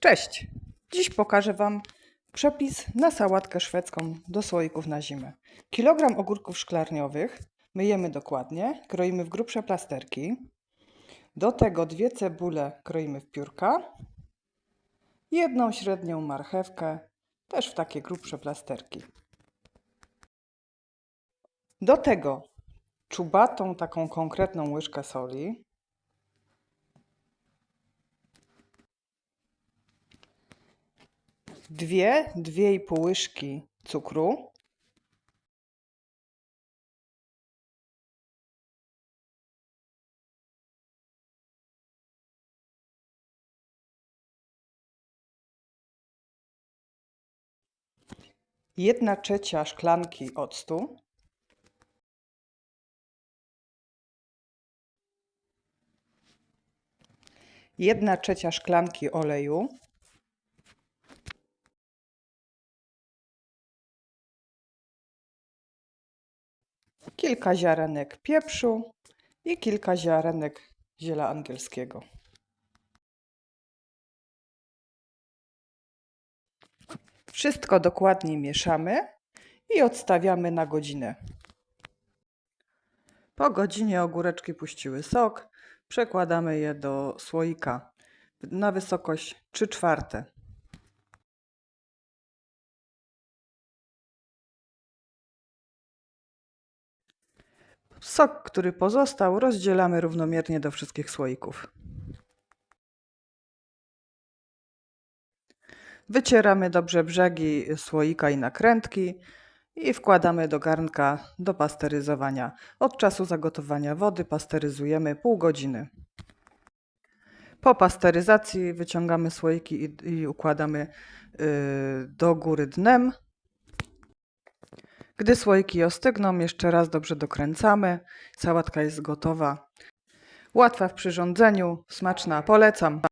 Cześć! Dziś pokażę Wam przepis na sałatkę szwedzką do słoików na zimę. Kilogram ogórków szklarniowych myjemy dokładnie, kroimy w grubsze plasterki. Do tego dwie cebule kroimy w piórka. Jedną średnią marchewkę, też w takie grubsze plasterki. Do tego czubatą, taką konkretną łyżkę soli. Dwie, dwie i pół łyżki cukru, jedna trzecia szklanki octu, jedna trzecia szklanki oleju, kilka ziarenek pieprzu i kilka ziarenek ziela angielskiego. Wszystko dokładnie mieszamy i odstawiamy na godzinę. Po godzinie ogóreczki puściły sok. Przekładamy je do słoika na wysokość 3 czwarte. Sok, który pozostał, rozdzielamy równomiernie do wszystkich słoików. Wycieramy dobrze brzegi słoika i nakrętki i wkładamy do garnka do pasteryzowania. Od czasu zagotowania wody pasteryzujemy pół godziny. Po pasteryzacji wyciągamy słoiki i, i układamy yy, do góry dnem. Gdy słoiki ostygną, jeszcze raz dobrze dokręcamy. Sałatka jest gotowa. Łatwa w przyrządzeniu, smaczna, polecam.